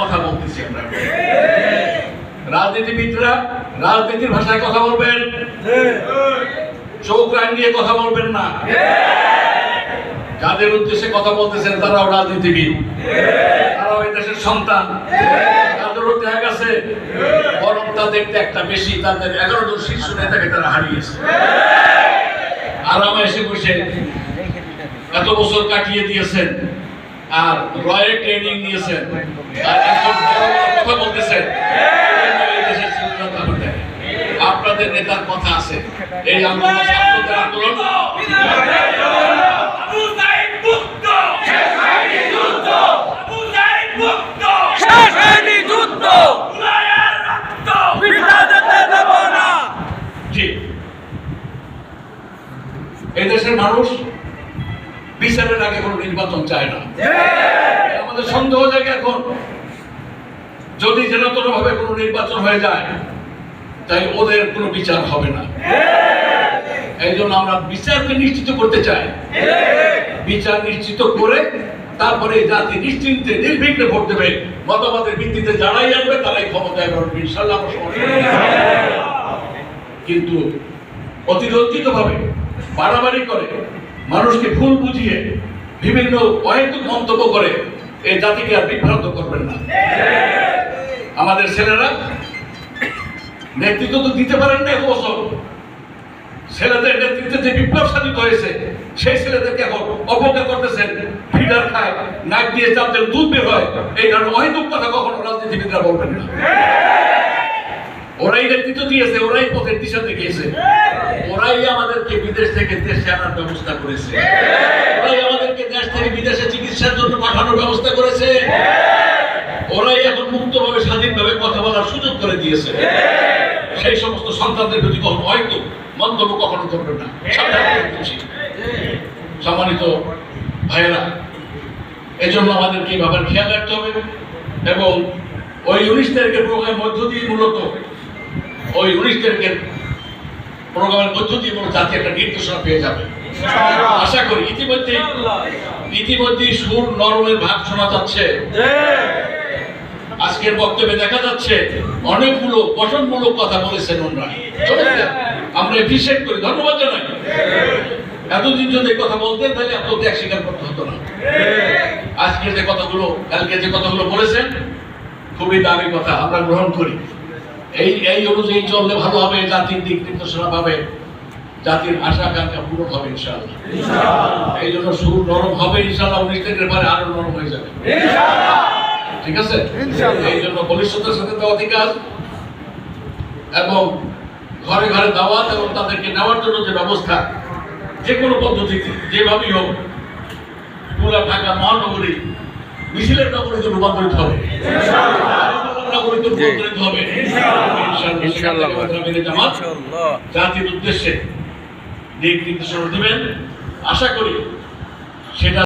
কথা বলতেছি আমরা। রাজনীতিবিদরা রাজনীতির ভাষায় কথা বলবেন। চোখ রাঙিয়ে কথা বলবেন না। যাদের উদ্দেশ্যে কথা বলতেছেন তারাও রাজনীতিবিদ। তারাও এই দেশের সন্তান। তাদেরও ত্যাগ আছে, বরং তাদেরকে একটা বেশি তাদের এগারো জন শীর্ষ নেতাকে তারা হারিয়েছে। আরামে এসে বসে এত বছর কাটিয়ে দিয়েছেন। আর রয়ে ট্রেনিং নিয়েছেন। আর এখন কথা বলতেছেন। আপনাদের নেতার কথা আছে। এই আন্দোলন ছাত্রদের আন্দোলন। আবু সাইদ মুক্ত শেখ হাসিনা যুদ্ধ আবু সাইদ মুক্ত শেষ হয়নি যুদ্ধ উলায়ার রক্ত পিতা যেতে দেব না জি। এই দেশের মানুষ বিচারের আগে কোনো নির্বাচন চায় না। আমাদের সন্দেহ জায়গা এখন। যদি জেনাতন ভাবে কোনো নির্বাচন হয়ে যায় তাই ওদের কোনো বিচার হবে না। এই জন্য আমরা বিচারকে নিশ্চিত করতে চাই। বিচার নিশ্চিত করে তারপরে জাতি নিশ্চিন্তে নির্বিঘ্নে ভোট দেবে। মতামতের ভিত্তিতে যারাই আসবে তারাই ক্ষমতায় ইনশাল্লাহ নেই। কিন্তু অতিরঞ্জিত ভাবে বাড়াবাড়ি করে মানুষকে ভুল বুঝিয়ে বিভিন্ন অহেতুক মন্তব্য করে এই জাতিকে আর বিভ্রান্ত করবেন না। আমাদের ছেলেরা নেতৃত্ব তো দিতে পারেন না এত বছর ছেলেদের নেতৃত্বে যে বিপ্লব সাধিত হয়েছে, সেই ছেলেদেরকে এখন অপেক্ষা করতেছেন, ফিডার খায়, নাক দিয়ে চাপদের দুধ বের হয়। এই কারণে অহেতুক কথা কখনো রাজনীতিবিদরা বলবেন না। ওরাই নেতৃত্ব দিয়েছে ওরাই পথের দিশা দেখিয়েছে। ওরাই আমাদেরকে বিদেশ থেকে দেশে আনার ব্যবস্থা করেছে। ওরাই আমাদেরকে দেশ থেকে বিদেশে চিকিৎসার জন্য পাঠানোর ব্যবস্থা করেছে। ওরাই এখন মুক্তভাবে স্বাধীনভাবে কথা বলার সুযোগ করে দিয়েছে। সেই সমস্ত সন্তানদের প্রতি কখনো হয়তো মন্তব্য কখনো করবেন না। সম্মানিত ভাইয়েরা এজন্য আমাদেরকে এই ব্যাপার খেয়াল রাখতে হবে এবং ওই উনিশ তারিখের প্রোগ্রামের মধ্য দিয়ে মূলত ওই উনিশ তারিখের প্রোগ্রামের মধ্য দিয়ে মূলত জাতি একটা নির্দেশনা পেয়ে যাবে। আশা করি ইতিমধ্যে ইতিমধ্যে সুর নরমের ভাগ শোনা যাচ্ছে। আজকের বক্তব্যে দেখা যাচ্ছে অনেকগুলো গঠনমূলক কথা বলেছেন ওনারা। আমরা এপ্রিসিয়েট করি ধন্যবাদ জানাই। এতদিন যদি এই কথা বলতেন তাহলে এত ত্যাগ স্বীকার করতে হতো না। আজকে যে কথাগুলো কালকে যে কথাগুলো বলেছেন খুবই দামি কথা আমরা গ্রহণ করি। এই এই অনুযায়ী চললে ভালো হবে জাতির দিক নির্দেশনা পাবে জাতির আশা আকাঙ্ক্ষা পূরণ হবে ইনশাআল্লাহ। এই জন্য সুর নরম হবে ইনশাআল্লাহ উনিশ তারিখের পরে আরও নরম হয়ে যাবে। ঠিক আছে? এই জন্য বলিষ্ঠতার সাথে দেওয়া কাজ এবং ঘরে ঘরে দাওয়াত এবং তাদেরকে নেওয়ার জন্য যে ব্যবস্থা যে কোনো পদ্ধতিতে যেভাবেই হোক পুরা ঢাকা মহানগরী মিছিলের নগরীতে রূপান্তরিত হবে। নগরীতে রূপান্তরিত হবে। ইনশাআল্লাহ। ইনশাআল্লাহ ইনশাআল্লাহ। জাতির উদ্দেশ্যে দিক নির্দেশনা দেবেন। আশা করি সেটা